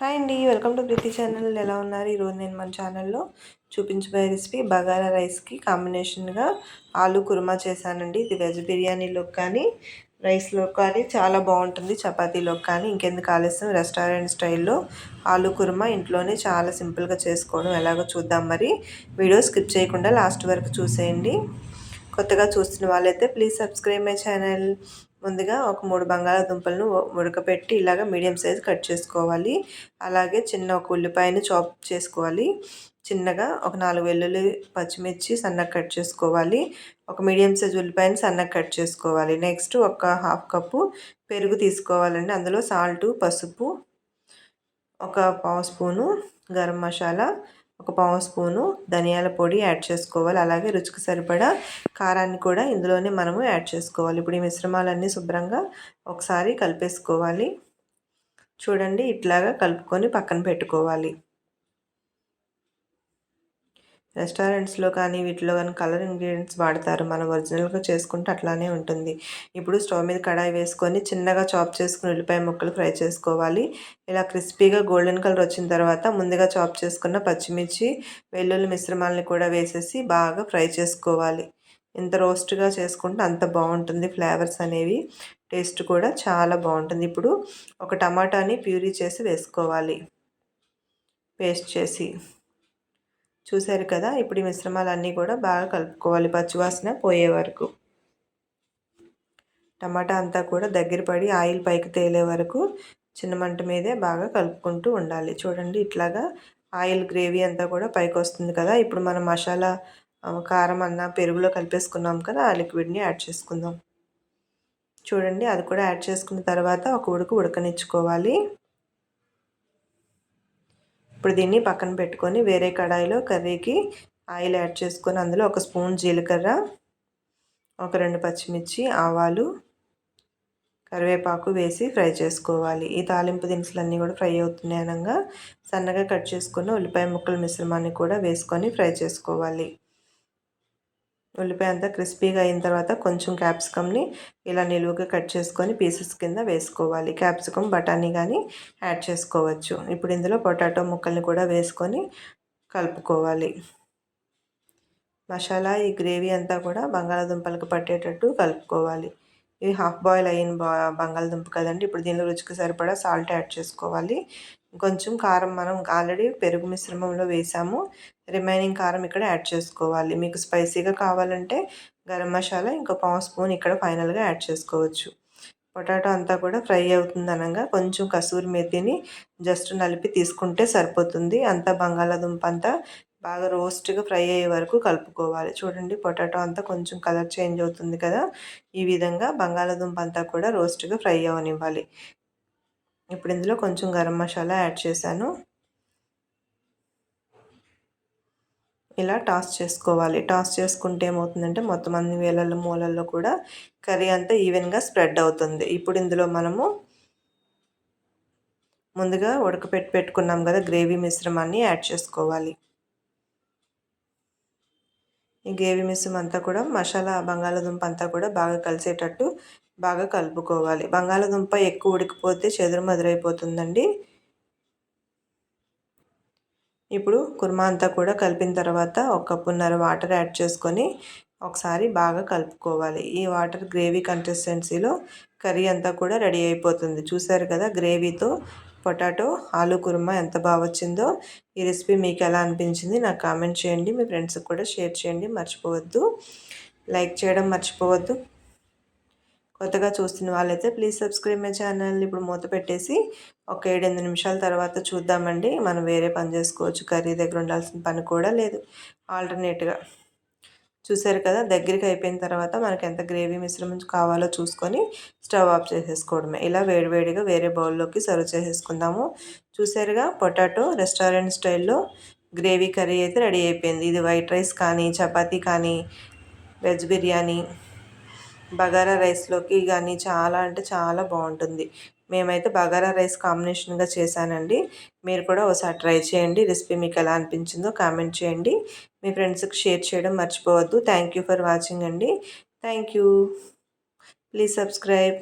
Hi అండి welcome to Preethi channel. ఎలా ఉన్నారు? ఈరోజు నేను మన ఛానల్లో చూపించబోయే రెసిపీ బగారా రైస్కి కాంబినేషన్గా ఆలు కుర్మా చేశానండి. ఇది వెజ్ బిర్యానీలో కానీ రైస్లో కానీ చాలా బాగుంటుంది. చపాతీలో కానీ ఇంకెందుకు ఆలస్యం. రెస్టారెంట్ స్టైల్లో ఆలు కుర్మా ఇంట్లోనే చాలా సింపుల్గా చేసుకోవడం ఎలాగో చూద్దాం మరి. వీడియో స్కిప్ చేయకుండా లాస్ట్ వరకు చూసేయండి. కొత్తగా చూస్తున్న వాళ్ళైతే ప్లీజ్ సబ్స్క్రైబ్ మై ఛానల్. ముందుగా ఒక మూడు బంగాళాదుంపలను ఉడకపెట్టి ఇలాగ మీడియం సైజ్ కట్ చేసుకోవాలి. అలాగే చిన్న ఒక ఉల్లిపాయను చాప్ చేసుకోవాలి. చిన్నగా ఒక నాలుగు వెల్లుల్లి పచ్చిమిర్చి సన్నగా కట్ చేసుకోవాలి. ఒక మీడియం సైజ్ ఉల్లిపాయను సన్నగా కట్ చేసుకోవాలి. నెక్స్ట్ ఒక హాఫ్ కప్పు పెరుగు తీసుకోవాలండి. అందులో సాల్టు పసుపు ఒక పావు స్పూను గరం మసాలా ఒక పావు స్పూను ధనియాల పొడి యాడ్ చేసుకోవాలి. అలాగే రుచికి సరిపడా కారాన్ని కూడా ఇందులోనే మనము యాడ్ చేసుకోవాలి. ఇప్పుడు ఈ మిశ్రమాలన్నీ శుభ్రంగా ఒకసారి కలిపేసుకోవాలి. చూడండి ఇట్లాగా కలుపుకొని పక్కన పెట్టుకోవాలి. రెస్టారెంట్స్లో కానీ వీటిలో కానీ కలర్ ఇంగ్రీడియంట్స్ వాడతారు. మనం ఒరిజినల్గా చేసుకుంటే అట్లానే ఉంటుంది. ఇప్పుడు స్టవ్ మీద కడాయి వేసుకొని చిన్నగా చాప్ చేసుకుని ఉల్లిపాయ ముక్కలు ఫ్రై చేసుకోవాలి. ఇలా క్రిస్పీగా గోల్డెన్ కలర్ వచ్చిన తర్వాత ముందుగా చాప్ చేసుకున్న పచ్చిమిర్చి వెల్లుల్లి మిశ్రమాలని కూడా వేసేసి బాగా ఫ్రై చేసుకోవాలి. ఎంత రోస్ట్గా చేసుకుంటే అంత బాగుంటుంది. ఫ్లేవర్స్ అనేవి టేస్ట్ కూడా చాలా బాగుంటుంది. ఇప్పుడు ఒక టమాటాని ప్యూరీ చేసి వేసుకోవాలి. పేస్ట్ చేసి. చూశారు కదా? ఇప్పుడు ఈ మిశ్రమాలన్నీ కూడా బాగా కలుపుకోవాలి. పచ్చివాసన పోయే వరకు. టమాటా అంతా కూడా దగ్గర పడి ఆయిల్ పైకి తేలే వరకు చిన్న మంట మీదే బాగా కలుపుకుంటూ ఉండాలి. చూడండి ఇట్లాగా ఆయిల్ గ్రేవీ అంతా కూడా పైకి వస్తుంది కదా? ఇప్పుడు మనం మసాలా కారం అన్న పెరుగులో కలిపేసుకున్నాం కదా? ఆ లిక్విడ్ని యాడ్ చేసుకుందాం. చూడండి అది కూడా యాడ్ చేసుకున్న తర్వాత ఒక ఉడుకు ఉడకనిచ్చుకోవాలి. ఇప్పుడు దీన్ని పక్కన పెట్టుకొని వేరే కడాయిలో కర్రీకి ఆయిల్ యాడ్ చేసుకొని అందులో ఒక స్పూన్ జీలకర్ర ఒక రెండు పచ్చిమిర్చి ఆవాలు కరివేపాకు వేసి ఫ్రై చేసుకోవాలి. ఈ తాలింపు దినుసులన్నీ కూడా ఫ్రై అవుతున్నాయి అనగా సన్నగా కట్ చేసుకున్న ఉల్లిపాయ ముక్కల మిశ్రమాన్ని కూడా వేసుకొని ఫ్రై చేసుకోవాలి. ఉల్లిపాయ అంతా క్రిస్పీగా అయిన తర్వాత కొంచెం క్యాప్సికమ్ని ఇలా నిలువుగా కట్ చేసుకొని పీసెస్ కింద వేసుకోవాలి. క్యాప్సికమ్ బఠానీ కానీ యాడ్ చేసుకోవచ్చు. ఇప్పుడు ఇందులో పొటాటో ముక్కల్ని కూడా వేసుకొని కలుపుకోవాలి. మసాలా ఈ గ్రేవీ అంతా కూడా బంగాళాదుంపలకు పట్టేటట్టు కలుపుకోవాలి. ఇవి హాఫ్ బాయిల్ అయిన బంగాళదుంప కదండి. ఇప్పుడు దీనిలో రుచికి సరిపడా సాల్ట్ యాడ్ చేసుకోవాలి. కొంచెం కారం మనం ఆల్రెడీ పెరుగు మిశ్రమంలో వేసాము. రిమైనింగ్ కారం ఇక్కడ యాడ్ చేసుకోవాలి. మీకు స్పైసీగా కావాలంటే గరం మసాలా ఇంకో పావు స్పూన్ ఇక్కడ ఫైనల్గా యాడ్ చేసుకోవచ్చు. పొటాటో అంతా కూడా ఫ్రై అవుతుంది అనగా కొంచెం కసూరి మెతిని జస్ట్ నలిపి తీసుకుంటే సరిపోతుంది. అంతా బంగాళాదుంప అంతా బాగా రోస్ట్గా ఫ్రై అయ్యే వరకు కలుపుకోవాలి. చూడండి పొటాటో అంతా కొంచెం కలర్ చేంజ్ అవుతుంది కదా. ఈ విధంగా బంగాళాదుంప అంతా కూడా రోస్ట్గా ఫ్రై అవనివ్వాలి. ఇప్పుడు ఇందులో కొంచెం గరం మసాలా యాడ్ చేశాను. ఇలా టాస్ చేసుకోవాలి. టాస్ చేసుకుంటే ఏమవుతుందంటే మొత్తం అన్ని వేలల్లో మూలల్లో కూడా కర్రీ అంతా ఈవెన్గా స్ప్రెడ్ అవుతుంది. ఇప్పుడు ఇందులో మనము ముందుగా ఉడకపెట్టి పెట్టుకున్నాం కదా గ్రేవీ మిశ్రమాన్ని యాడ్ చేసుకోవాలి. ఈ గ్రేవీ మిశ్రమం అంతా కూడా మసాలా బంగాళాదుంప అంతా కూడా బాగా కలిసేటట్టు బాగా కలుపుకోవాలి. బంగాళాదుంప ఎక్కువ ఉడికిపోతే చెదురు మదురైపోతుందండి. ఇప్పుడు కుర్మా అంతా కూడా కలిపిన తర్వాత ఒక కప్పున్నర వాటర్ యాడ్ చేసుకొని ఒకసారి బాగా కలుపుకోవాలి. ఈ వాటర్ గ్రేవీ కన్సిస్టెన్సీలో కర్రీ అంతా కూడా రెడీ అయిపోతుంది. చూసారు కదా గ్రేవీతో పొటాటో ఆలు కుర్మా ఎంత బాగా వచ్చిందో. ఈ రెసిపీ మీకు ఎలా అనిపించింది నాకు కామెంట్ చేయండి. మీ ఫ్రెండ్స్కి కూడా షేర్ చేయండి. మర్చిపోవద్దు. లైక్ చేయడం మర్చిపోవద్దు. కొత్తగా చూస్తున్న వాళ్ళైతే ప్లీజ్ సబ్స్క్రైబ్ మై ఛానల్. ఇప్పుడు మూత పెట్టేసి ఒక ఏడెనిమిది నిమిషాల తర్వాత చూద్దామండి. మనం వేరే పని చేసుకోవచ్చు. కర్రీ దగ్గర ఉండాల్సిన పని కూడా లేదు. ఆల్టర్నేట్గా చూసారు కదా దగ్గరికి అయిపోయిన తర్వాత మనకి ఎంత గ్రేవీ మిశ్రమం కావాలో చూసుకొని స్టవ్ ఆఫ్ చేసేసుకోవడమే. ఇలా వేడివేడిగా వేరే బౌల్లోకి సర్వ్ చేసేసుకుందాము. చూసారుగా పొటాటో రెస్టారెంట్ స్టైల్లో గ్రేవీ కర్రీ అయితే రెడీ అయిపోయింది. ఇది వైట్ రైస్ కానీ చపాతీ కానీ వెజ్ బిర్యానీ బగారా రైస్లోకి కానీ చాలా అంటే చాలా బాగుంటుంది మేమైతే బగారా రైస్ కాంబినేషన్గా చేశానండి. మీరు కూడా ఒకసారి ట్రై చేయండి. రెసిపీ మీకు ఎలా అనిపించిందో కామెంట్ చేయండి. మీ ఫ్రెండ్స్కి షేర్ చేయడం మర్చిపోవద్దు. థ్యాంక్ యూ ఫర్ వాచింగ్ అండి. Thank you. Please subscribe.